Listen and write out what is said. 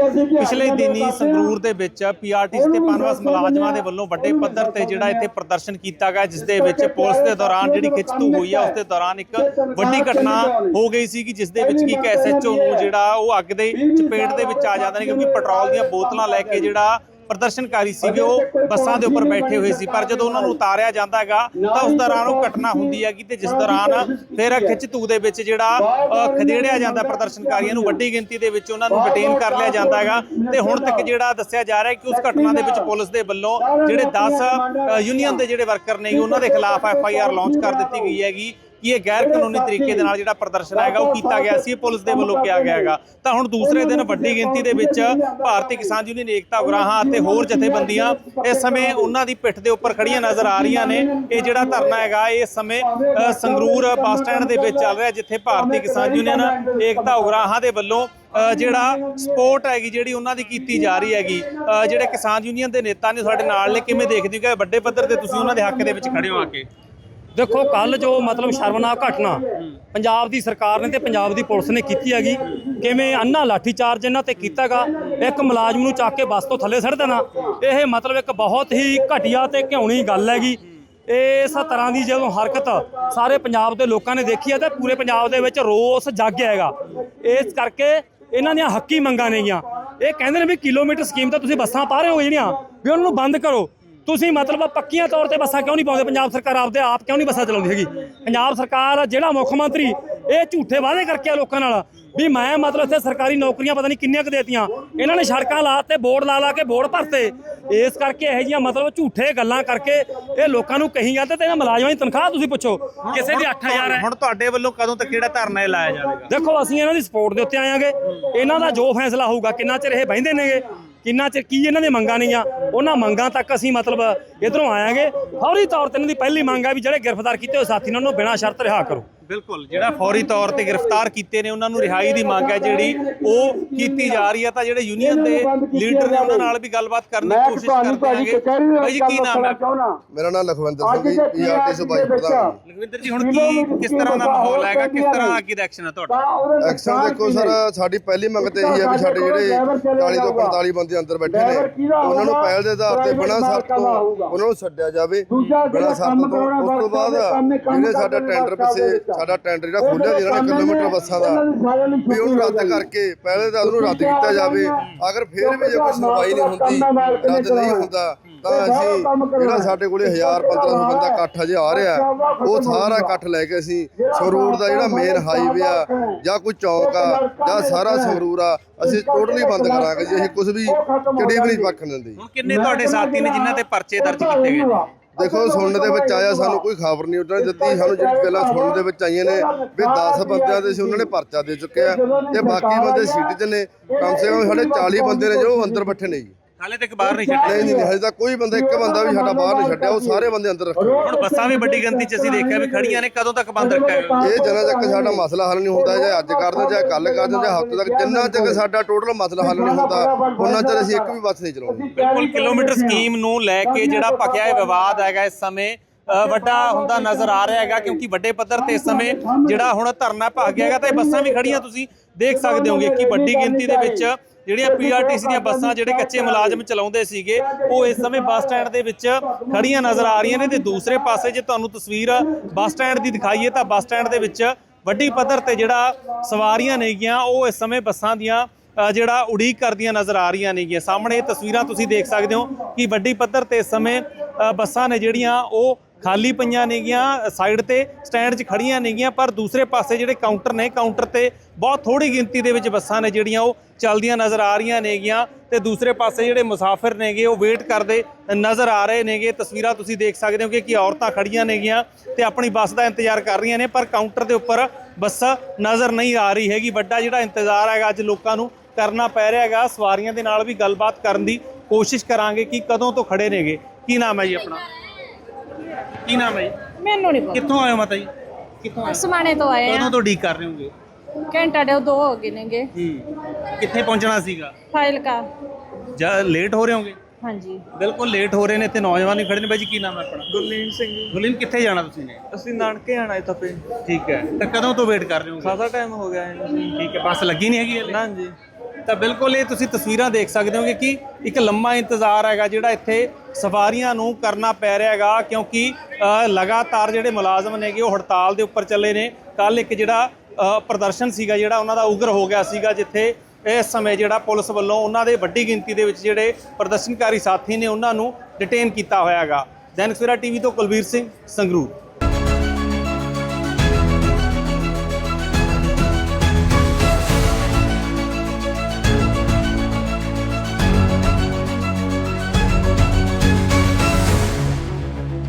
ਪਿਛਲੇ ਦਿਨੀ ਸੰਗਰੂਰ ਦੇ ਵਿੱਚ ਪੀਆਰਟੀਸੀ ਤੇ ਪਨਵਸ ਮੁਲਾਜ਼ਮਾਂ ਦੇ ਵੱਲੋਂ ਵੱਡੇ ਪੱਧਰ ਤੇ ਜਿਹੜਾ ਇੱਥੇ ਪ੍ਰਦਰਸ਼ਨ ਕੀਤਾ ਗਿਆ ਜਿਸ ਦੇ ਵਿੱਚ ਪੁਲਿਸ ਦੇ ਦੌਰਾਨ ਜਿਹੜੀ ਖਿੱਚਤੂ ਹੋਈ ਆ ਉਸ ਦੇ ਦੌਰਾਨ ਇੱਕ ਵੱਡੀ ਘਟਨਾ ਹੋ ਗਈ ਸੀ ਕਿ ਜਿਸ ਦੇ ਵਿੱਚ ਕਿ ਇੱਕ ਐਸਐਚਓ ਨੂੰ ਜਿਹੜਾ ਉਹ ਅੱਗ ਦੇ ਚਪੇਟ ਦੇ ਵਿੱਚ ਆ ਜਾਂਦੇ ਨੇ ਕਿਉਂਕਿ ਪੈਟਰੋਲ ਦੀਆਂ ਬੋਤਲਾਂ ਲੈ ਕੇ ਜਿਹੜਾ ਪ੍ਰਦਰਸ਼ਨਕਾਰੀ ਸੀਗੇ ਉਹ ਬੱਸਾਂ ਦੇ ਉੱਪਰ ਬੈਠੇ ਹੋਏ ਸੀ। ਪਰ ਜਦੋਂ ਉਹਨਾਂ ਨੂੰ ਉਤਾਰਿਆ ਜਾਂਦਾ ਹੈਗਾ ਤਾਂ ਉਸ ਦੌਰਾਨ ਉਹ ਘਟਨਾ ਹੁੰਦੀ ਹੈਗੀ ਤੇ ਜਿਸ ਦੌਰਾਨ ਫਿਰ ਖਿੱਚਤੂ ਦੇ ਵਿੱਚ ਜਿਹੜਾ ਖਦੇੜਿਆ ਜਾਂਦਾ ਪ੍ਰਦਰਸ਼ਨਕਾਰੀਆਂ ਨੂੰ ਵੱਡੀ ਗਿਣਤੀ ਦੇ ਵਿੱਚ ਉਹਨਾਂ ਨੂੰ ਡਿਟੇਨ ਕਰ ਲਿਆ ਜਾਂਦਾ ਹੈਗਾ। ਤੇ ਹੁਣ ਤੱਕ ਜਿਹੜਾ ਦੱਸਿਆ ਜਾ ਰਿਹਾ ਹੈ ਕਿ ਉਸ ਘਟਨਾ ਦੇ ਵਿੱਚ ਪੁਲਿਸ ਦੇ ਵੱਲੋਂ ਜਿਹੜੇ 10 ਅ, ਯੂਨੀਅਨ ਦੇ ਜਿਹੜੇ ਵਰਕਰ ਨੇ ਉਹਨਾਂ ਦੇ ਖਿਲਾਫ ਐਫ ਆਈ ਆਰ ਲਾਂਚ ਕਰ ਦਿੱਤੀ ਗਈ ਹੈਗੀ। ਕਿ ਇਹ ਗੈਰ ਕਾਨੂੰਨੀ ਤਰੀਕੇ ਦੇ ਨਾਲ ਜਿਹੜਾ ਪ੍ਰਦਰਸ਼ਨ ਹੈਗਾ ਉਹ ਕੀਤਾ ਗਿਆ ਸੀ ਪੁਲਿਸ ਦੇ ਵੱਲੋਂ ਕਿਹਾ ਗਿਆ ਹੈਗਾ। ਤਾਂ ਹੁਣ ਦੂਸਰੇ ਦਿਨ ਵੱਡੀ ਗਿਣਤੀ ਦੇ ਵਿੱਚ ਭਾਰਤੀ ਕਿਸਾਨ ਯੂਨੀਅਨ ਏਕਤਾ ਉਗਰਾਹਾਂ ਅਤੇ ਹੋਰ ਜਥੇਬੰਦੀਆਂ ਇਸ ਸਮੇਂ ਉਹਨਾਂ ਦੀ ਪਿੱਠ ਦੇ ਉੱਪਰ ਖੜੀਆਂ ਨਜ਼ਰ ਆ ਰਹੀਆਂ ਨੇ। ਇਹ ਜਿਹੜਾ ਧਰਨਾ ਹੈਗਾ ਇਸ ਸਮੇਂ ਸੰਗਰੂਰ ਬੱਸ ਸਟੈਂਡ ਦੇ ਵਿੱਚ ਚੱਲ ਰਿਹਾ ਜਿੱਥੇ ਭਾਰਤੀ ਕਿਸਾਨ ਯੂਨੀਅਨ ਏਕਤਾ ਉਗਰਾਹਾਂ ਦੇ ਵੱਲੋਂ ਜਿਹੜਾ ਸਪੋਰਟ ਹੈਗੀ ਜਿਹੜੀ ਉਹਨਾਂ ਦੀ ਕੀਤੀ ਜਾ ਰਹੀ ਹੈਗੀ ਜਿਹੜੇ ਕਿਸਾਨ ਯੂਨੀਅਨ ਦੇ ਨੇਤਾ ਨੇ ਸਾਡੇ ਨਾਲ ਨੇ ਕਿਵੇਂ ਦੇਖਦੇ ਹੋ? ਕਿ ਵੱਡੇ ਪੱਧਰ ਤੇ ਤੁਸੀਂ ਉਹਨਾਂ ਦੇ ਹੱਕ ਦੇ ਵਿੱਚ ਖੜੇ ਹੋ ਆ ਕੇ। ਦੇਖੋ ਕੱਲ ਜੋ ਮਤਲਬ ਸ਼ਰਮਨਾਕ ਘਟਨਾ ਪੰਜਾਬ ਦੀ ਸਰਕਾਰ ਨੇ ਤੇ ਪੰਜਾਬ ਦੀ ਪੁਲਿਸ ਨੇ ਕੀਤੀ ਹੈਗੀ, ਕਿਵੇਂ ਅੰਨਾ ਲਾਠੀ ਚਾਰਜ ਇਹਨਾਂ ਤੇ ਕੀਤਾਗਾ ਇੱਕ ਮੁਲਾਜ਼ਮ ਨੂੰ ਚੱਕ ਕੇ ਬੱਸ ਤੋਂ ਥੱਲੇ ਸੜ ਦੇਣਾ, ਇਹ ਮਤਲਬ ਇੱਕ ਬਹੁਤ ਹੀ ਘਟੀਆ ਤੇ ਘਿਉਣੀ ਗੱਲ ਹੈਗੀ। ਇਸ ਤਰ੍ਹਾਂ ਦੀ ਜਦੋਂ ਹਰਕਤ ਸਾਰੇ ਪੰਜਾਬ ਦੇ ਲੋਕਾਂ ਨੇ ਦੇਖੀ ਹੈ ਤੇ ਪੂਰੇ ਪੰਜਾਬ ਦੇ ਵਿੱਚ ਰੋਸ ਜਾਗਿਆ ਹੈਗਾ। ਇਸ ਕਰਕੇ ਇਹਨਾਂ ਦੀਆਂ ਹੱਕੀ ਮੰਗਾਂ ਨੇਗੀਆਂ। ਇਹ ਕਹਿੰਦੇ ਨੇ ਵੀ ਕਿਲੋਮੀਟਰ ਸਕੀਮ ਤਾਂ ਤੁਸੀਂ ਬੱਸਾਂ ਪਾ ਰਹੇ ਹੋ ਜਿਹੜੀਆਂ, ਵੀ ਉਹਨਾਂ ਨੂੰ ਬੰਦ ਕਰੋ। ਤੁਸੀਂ ਮਤਲਬ ਪੱਕੀਆਂ ਤੌਰ ਤੇ ਬੱਸਾਂ ਕਿਉਂ ਨਹੀਂ ਪਾਉਂਦੇ? ਪੰਜਾਬ ਸਰਕਾਰ ਆਪਦੇ ਆਪ ਕਿਉਂ ਨਹੀਂ ਬੱਸਾਂ ਚਲਾਉਂਦੀ ਹੈਗੀ? ਪੰਜਾਬ ਸਰਕਾਰ ਜਿਹੜਾ ਮੁੱਖ ਮੰਤਰੀ ਇਹ ਝੂਠੇ ਵਾਅਦੇ ਕਰਕੇ ਆ ਲੋਕਾਂ ਨਾਲ ਵੀ ਮੈਂ ਮਤਲਬ ਇੱਥੇ ਸਰਕਾਰੀ ਨੌਕਰੀਆਂ ਪਤਾ ਨਹੀਂ ਕਿੰਨੀਆਂ ਕੁ ਦੇਤੀਆਂ। ਇਹਨਾਂ ਨੇ ਸੜਕਾਂ ਲਾ ਤੇ ਬੋਰਡ ਲਾ ਲਾ ਕੇ ਬੋਰਡ ਭਰਤੇ। ਇਸ ਕਰਕੇ ਇਹੋ ਜਿਹੀਆਂ ਮਤਲਬ ਝੂਠੇ ਗੱਲਾਂ ਕਰਕੇ ਇਹ ਲੋਕਾਂ ਨੂੰ ਕਹੀ ਜਾਂਦੇ ਤੇ ਇਹਨਾਂ ਮੁਲਾਜ਼ਮਾਂ ਦੀ ਤਨਖਾਹ ਤੁਸੀਂ ਪੁੱਛੋ ਕਿਸੇ ਦੀ 8000 ਹੈ। ਹੁਣ ਤੁਹਾਡੇ ਵੱਲੋਂ ਕਦੋਂ ਤੱਕ ਜਿਹੜਾ ਧਰਨਾ ਇਹ ਲਾਇਆ ਜਾਵੇਗਾ? ਦੇਖੋ ਅਸੀਂ ਇਹਨਾਂ ਦੀ ਸਪੋਰਟ ਦੇ ਉੱਤੇ ਆਇਆਂਗੇ ਇਹਨਾਂ ਦਾ ਜੋ ਫੈਸਲਾ ਹੋਊਗਾ ਕਿੰਨਾ ਚਿਰ ਇਹ ਬਹਿੰਦੇ ਨੇਗੇ? ਕਿੰਨਾ ਚਿਰ ਕੀ ਇਹਨਾਂ ਦੀਆਂ ਮੰਗਾਂ ਨੇਗੀਆਂ? ਉਹਨਾਂ ਮੰਗਾਂ ਤੱਕ ਅਸੀਂ ਮਤਲਬ ਇਧਰੋਂ ਆਇਆਂਗੇ। ਫੌਰੀ ਤੌਰ ਤੇ ਇਹਨਾਂ ਦੀ ਪਹਿਲੀ ਮੰਗ ਆ ਵੀ ਜਿਹੜੇ ਗ੍ਰਿਫਤਾਰ ਕੀਤੇ ਹੋਏ ਸਾਥੀ ਨੇ ਉਹਨਾਂ ਨੂੰ ਬਿਨਾਂ ਸ਼ਰਤ ਰਿਹਾ ਕਰੋ। ਬਿਲਕੁਲ ਜਿਹੜਾ ਫੌਰੀ ਤੌਰ ਤੇ ਗ੍ਰਿਫਤਾਰ ਕੀਤੇ ਨੇ ਉਹਨਾਂ ਨੂੰ ਰਿਹਾਈ ਦੀ ਮੰਗ ਹੈ ਜਿਹੜੀ ਉਹ ਕੀਤੀ ਜਾ ਰਹੀ ਹੈ। ਤਾਂ ਜਿਹੜੇ ਯੂਨੀਅਨ ਦੇ ਲੀਡਰ ਨੇ ਉਹਨਾਂ ਨਾਲ ਵੀ ਗੱਲਬਾਤ ਕਰਨ ਦੀ ਕੋਸ਼ਿਸ਼ ਕਰਦੇ ਹਾਂਗੇ ਬਾਈ ਜੀ ਕੀ ਨਾਮ ਹੈ? ਮੇਰਾ ਨਾਮ ਲਖਵਿੰਦਰ ਸਿੰਘ ਜੀ ਦੇ ਪੀਆਰਟੀ ਸੁਭਾਈ ਪ੍ਰਧਾਨ। ਲਖਵਿੰਦਰ ਜੀ ਹੁਣ ਕੀ ਕਿਸ ਤਰ੍ਹਾਂ ਦਾ ਮਾਹੌਲ ਹੈਗਾ? ਕਿਸ ਤਰ੍ਹਾਂ ਅੱਗੇ ਦਾ ਐਕਸ਼ਨ ਹੈ ਤੁਹਾਡਾ? ਐਕਸ਼ਨ ਦੇਖੋ ਸਰ ਸਾਡੀ ਪਹਿਲੀ ਮੰਗ ਤੇ ਇਹੀ ਹੈ ਵੀ ਸਾਡੇ ਜਿਹੜੇ 40 ਤੋਂ 45 ਬੰਦੇ ਅੰਦਰ ਬੈਠੇ ਨੇ ਉਹਨਾਂ ਨੂੰ ਪਹਿਲ ਦੇ ਆਧਾਰ ਤੇ ਬਿਨਾਂ ਸ਼ਰਤ ਤੋਂ ਉਹਨਾਂ ਨੂੰ ਛੱਡਿਆ ਜਾਵੇ। ਬਿਨਾਂ ਸ਼ਰਤ ਤੋਂ। ਉਸ ਤੋਂ ਬਾਅਦ ਜਿਹੜੇ ਸਾਡਾ ਟੈਂਡਰ ਪਿੱਛੇ ਸਾਡਾ ਟੈਂਡਰ ਜਿਹੜਾ ਖੋਲਿਆ ਜਿਹਨਾਂ ਨੇ ਕਿਲੋਮੀਟਰ ਬੱਸਾਂ ਦਾ ਵੀ ਉਹਨੂੰ ਰੱਦ ਕਰਕੇ ਪਹਿਲੇ ਤਾਂ ਉਹਨੂੰ ਰੱਦ ਕੀਤਾ ਜਾਵੇ। ਅਗਰ ਫਿਰ ਵੀ ਜੇ ਕੋਈ ਸੁਣਵਾਈ ਨਹੀਂ ਹੁੰਦੀ ਰੱਦ ਨਹੀਂ ਹੁੰਦਾ ਤਾਂ ਅਸੀਂ ਜਿਹੜਾ ਸਾਡੇ ਕੋਲੇ 1000 1500 ਬੰਦਾ ਇਕੱਠ ਹਜੇ ਆ ਰਿਹਾ ਉਹ ਸਾਰਾ ਇਕੱਠ ਲੈ ਕੇ ਅਸੀਂ ਸੰਗਰੂਰ ਦਾ ਜਿਹੜਾ ਮੇਨ ਹਾਈਵੇ ਆ ਜਾਂ ਕੋਈ ਚੌਂਕ ਆ ਜਾਂ ਸਾਰਾ ਸੰਗਰੂਰ ਆ ਅਸੀਂ ਟੋਟਲੀ ਬੰਦ ਕਰਾਂਗੇ ਜੀ ਅਸੀਂ ਕੁਝ ਵੀ ਚਿੜੀ ਵੀ ਨਹੀਂ ਪੱਖਣ ਦਿੰਦੇ। ਹੁਣ ਕਿੰਨੇ ਤੁਹਾਡੇ ਸਾਥੀ ਨੇ ਜਿਨ੍ਹਾਂ ਤੇ ਪਰਚੇ ਦਰਜ ਕੀਤੇ ਗਏ? ਨੇ ਦੇਖੋ ਸੁਣਨ ਦੇ ਵਿੱਚ ਆਇਆ ਸਾਨੂੰ ਕੋਈ ਖਬਰ ਨਹੀਂ ਉਹਨਾਂ ਨੇ ਦਿੱਤੀ ਸਾਨੂੰ ਜਿਹੜੀ ਗੱਲਾਂ ਸੁਣਨ ਦੇ ਵਿੱਚ ਆਈਆਂ ਨੇ ਵੀ 10 ਬੰਦਿਆਂ ਦੇ ਸੀ ਉਹਨਾਂ ਨੇ ਪਰਚਾ ਦੇ ਚੁੱਕੇ ਆ ਤੇ ਬਾਕੀ ਬੰਦੇ ਸੀਟ 'ਚ ਨੇ ਕਮ ਸੇ ਕਮ ਸਾਡੇ 40 ਬੰਦੇ ਨੇ ਜੋ ਅੰਦਰ ਬੈਠੇ ਨੇ ਜੀ। ਹਾਲੇ ਤੱਕ ਬਾਹਰ ਨਹੀਂ ਛੱਡੇ ਨਹੀਂ ਨਹੀਂ ਹਜੇ ਤੱਕ ਕੋਈ ਬੰਦਾ ਇੱਕ ਬੰਦਾ ਵੀ ਸਾਡਾ ਬਾਹਰ ਨਹੀਂ ਛੱਡਿਆ ਉਹ ਸਾਰੇ ਬੰਦੇ ਅੰਦਰ ਰੱਖੇ ਹੁਣ ਬੱਸਾਂ ਵੀ ਵੱਡੀ ਗਿਣਤੀ 'ਚ ਅਸੀਂ ਦੇਖਿਆ ਵੀ ਖੜੀਆਂ ਨੇ ਕਦੋਂ ਤੱਕ ਬੰਦ ਰੱਖਿਆ ਇਹ ਜਨਾਂ ਤੱਕ ਸਾਡਾ ਮਸਲਾ ਹੱਲ ਨਹੀਂ ਹੁੰਦਾ ਜਾਂ ਅੱਜ ਕਰਦੇ ਜਾਂ ਕੱਲ ਕਰਦੇ ਜਾਂ ਹਫ਼ਤੇ ਤੱਕ ਜਿੰਨਾ ਤੱਕ ਸਾਡਾ ਟੋਟਲ ਮਸਲਾ ਹੱਲ ਨਹੀਂ ਹੁੰਦਾ ਉਹਨਾਂ ਚਿਰ ਅਸੀਂ ਇੱਕ ਵੀ ਬੱਸ ਨਹੀਂ ਚਲਾਉਣੀ। ਬਿਲਕੁਲ ਕਿਲੋਮੀਟਰ ਸਕੀਮ ਨੂੰ ਲੈ ਕੇ ਜਿਹੜਾ ਭਖਿਆ ਇਹ ਵਿਵਾਦ ਹੈਗਾ ਇਸ ਸਮੇਂ ਅ, ਵੱਡਾ ਹੁੰਦਾ ਨਜ਼ਰ ਆ ਰਿਹਾ ਹੈਗਾ ਕਿਉਂਕਿ ਵੱਡੇ ਪੱਧਰ ਤੇ ਇਸ ਸਮੇਂ ਜਿਹੜਾ ਹੁਣ ਧਰਨਾ ਭਖ ਗਿਆ ਹੈਗਾ ਤਾਂ ਇਹ ਬੱਸਾਂ ਵੀ ਖੜੀਆਂ ਤੁਸੀਂ ਦੇਖ ਸਕਦੇ ਹੋਗੇ ਕਿ ਵੱਡੀ ਗਿਣਤੀ ਦੇ ਵਿੱਚ ਜਿਹੜੀਆਂ ਪੀਆਰਟੀਸੀ ਦੀਆਂ ਬੱਸਾਂ ਜਿਹੜੇ ਕੱਚੇ ਮੁਲਾਜ਼ਮ ਚਲਾਉਂਦੇ ਸੀਗੇ ਉਹ ਇਸ ਸਮੇਂ ਬੱਸ ਸਟੈਂਡ ਦੇ ਵਿੱਚ ਖੜੀਆਂ ਨਜ਼ਰ ਆ ਰਹੀਆਂ ਨੇ ਤੇ ਦੂਸਰੇ ਪਾਸੇ ਜੇ ਤੁਹਾਨੂੰ ਤਸਵੀਰ ਬੱਸ ਸਟੈਂਡ ਦੀ ਦਿਖਾਈਏ ਤਾਂ ਬੱਸ ਸਟੈਂਡ ਦੇ ਵਿੱਚ ਵੱਡੀ ਪੱਧਰ ਤੇ ਜਿਹੜਾ ਸਵਾਰੀਆਂ ਨੇਗੀਆਂ ਉਹ ਇਸ ਸਮੇਂ ਬੱਸਾਂ ਦੀਆਂ ਜਿਹੜਾ ਉਡੀਕ ਕਰਦੀਆਂ ਨਜ਼ਰ ਆ ਰਹੀਆਂ ਨੇਗੀਆਂ। ਸਾਹਮਣੇ ਤਸਵੀਰਾਂ ਤੁਸੀਂ ਦੇਖ ਸਕਦੇ ਹੋ ਕਿ ਵੱਡੀ ਪੱਧਰ ਤੇ ਇਸ ਸਮੇਂ ਬੱਸਾਂ ਨੇ ਜਿਹੜੀਆਂ ਉਹ ਖਾਲੀ ਪਈਆਂ ਨੇਗੀਆਂ ਸਾਈਡ ਤੇ ਸਟੈਂਡ 'ਚ ਖੜੀਆਂ ਨੇਗੀਆਂ, ਪਰ ਦੂਸਰੇ ਪਾਸੇ ਜਿਹੜੇ ਕਾਊਂਟਰ ਨੇ ਕਾਊਂਟਰ ਤੇ ਬਹੁਤ ਥੋੜੀ ਗਿਣਤੀ ਦੇ ਵਿੱਚ ਬੱਸਾਂ ਨੇ ਜਿਹੜੀਆਂ ਉਹ ਚੱਲਦੀਆਂ ਨਜ਼ਰ ਆ ਰਹੀਆਂ ਨੇਗੀਆਂ ਤੇ ਦੂਸਰੇ ਪਾਸੇ ਜਿਹੜੇ ਮੁਸਾਫਿਰ ਨੇਗੇ, ਉਹ ਵੇਟ ਕਰਦੇ ਨਜ਼ਰ ਆ ਰਹੇ ਨੇਗੇ। ਤਸਵੀਰਾਂ ਤੁਸੀਂ ਦੇਖ ਸਕਦੇ ਹੋ ਕਿ ਕੀ ਔਰਤਾਂ ਖੜੀਆਂ ਨੇਗੀਆਂ ਤੇ ਆਪਣੀ ਬੱਸ ਦਾ ਇੰਤਜ਼ਾਰ ਕਰ ਰਹੀਆਂ ਨੇ, ਪਰ ਕਾਊਂਟਰ ਦੇ ਉੱਪਰ ਬੱਸ ਨਜ਼ਰ ਨਹੀਂ ਆ ਰਹੀ ਹੈਗੀ। ਵੱਡਾ ਜਿਹੜਾ ਇੰਤਜ਼ਾਰ ਹੈਗਾ, ਅੱਜ ਲੋਕਾਂ ਨੂੰ ਕਰਨਾ ਪੈ ਰਿਹਾ ਹੈਗਾ। ਸਵਾਰੀਆਂ ਦੇ ਨਾਲ ਵੀ ਗੱਲਬਾਤ ਕਰਨ ਦੀ ਕੋਸ਼ਿਸ਼ ਕਰਾਂਗੇ ਕਿ ਕਦੋਂ ਤੋਂ ਖੜੇ ਨੇਗੇ। ਕੀ ਨਾਮ ਹੈ ਜੀ ਆਪਣਾ? ਕੀ ਨਾਮ ਹੈ ਜੀ? ਮੈਨੂੰ ਨਹੀਂ ਪਤਾ। ਕਿੱਥੋਂ ਆਏ ਹੋ ਮਾਤਾ ਜੀ? ਕਿੱਥੋਂ ਆਏ ਹੋ? ਸਮਾਣੇ ਤੋਂ ਆਏ ਕਦੋਂ ਆ। ਤੋਂ ਡੀਕ ਕਰ ਰਹੇ ਹੋਗੇ? ਘੰਟਾ ਦੇ ਦੋ ਹੋ ਗਏ ਨੇਗੇ। ਹੂੰ। ਕਿੱਥੇ ਪਹੁੰਚਣਾ ਸੀਗਾ? ਫਾਈਲ ਕਾ। ਜਾਂ ਲੇਟ ਹੋ ਰਹੇ ਹੋਗੇ? ਹਾਂਜੀ। ਬਿਲਕੁਲ ਲੇਟ ਹੋ ਰਹੇ ਨੇ ਤੇ ਨੌਜਵਾਨ ਵੀ ਖੜੇ ਨੇ। ਬਾਈ ਜੀ ਕੀ ਨਾਮ ਹੈ ਆਪਣਾ? ਗੁਰਲੀਨ ਸਿੰਘ ਜੀ। ਗੁਲੀਨ ਕਿੱਥੇ ਜਾਣਾ ਤੁਸੀਂ ਨੇ? ਅਸੀਂ ਨਾਨਕੇ ਆਣਾ ਇੱਥੇ ਪੇ ਠੀਕ ਹੈ। ਤਾਂ ਕਦੋਂ ਤੋਂ ਵੇਟ ਕਰ ਰਹੇ ਹੋ ਖਾਸਾ ਟਾਈਮ ਹੋ ਗਿਆ ਹੈ ਠੀਕ ਹੈ ਬੱਸ ਲੱਗੀ ਨਹੀਂ ਹੈਗੀ ਹਲੇ? ਨਾ ਜੀ। ਤਾਂ ਬਿਲਕੁਲ ਇਹ ਤੁਸੀਂ ਤਸਵੀਰਾਂ ਦੇਖ ਸਕਦੇ ਹੋਗੇ ਕਿ ਇੱਕ ਲੰਮਾ ਇੰਤਜ਼ਾਰ ਹੈਗਾ ਜਿਹੜਾ ਇੱਥੇ ਸਵਾਰੀਆਂ ਨੂੰ ਕਰਨਾ ਪੈ ਰਿਹਾ ਹੈਗਾ ਕਿਉਂਕਿ ਲਗਾਤਾਰ ਜਿਹੜੇ ਮੁਲਾਜ਼ਮ ਨੇਗੇ ਉਹ ਹੜਤਾਲ ਦੇ ਉੱਪਰ ਚੱਲੇ ਨੇ। ਕੱਲ ਇੱਕ ਜਿਹੜਾ ਪ੍ਰਦਰਸ਼ਨ ਸੀਗਾ ਜਿਹੜਾ ਉਹਨਾਂ ਦਾ ਉਗਰ ਹੋ ਗਿਆ ਸੀਗਾ ਜਿੱਥੇ ਇਸ ਸਮੇਂ ਜਿਹੜਾ ਪੁਲਿਸ ਵੱਲੋਂ ਉਹਨਾਂ ਦੇ ਵੱਡੀ ਗਿਣਤੀ ਦੇ ਵਿੱਚ ਜਿਹੜੇ ਪ੍ਰਦਰਸ਼ਨਕਾਰੀ ਸਾਥੀ ਨੇ ਉਹਨਾਂ ਨੂੰ ਡਿਟੇਨ ਕੀਤਾ ਹੋਇਆ ਹੈਗਾ। ਦੈਨਿਕ ਸਵੇਰਾ ਟੀਵੀ ਤੋਂ ਕੁਲਵੀਰ ਸਿੰਘ ਸੰਗਰੂਰ।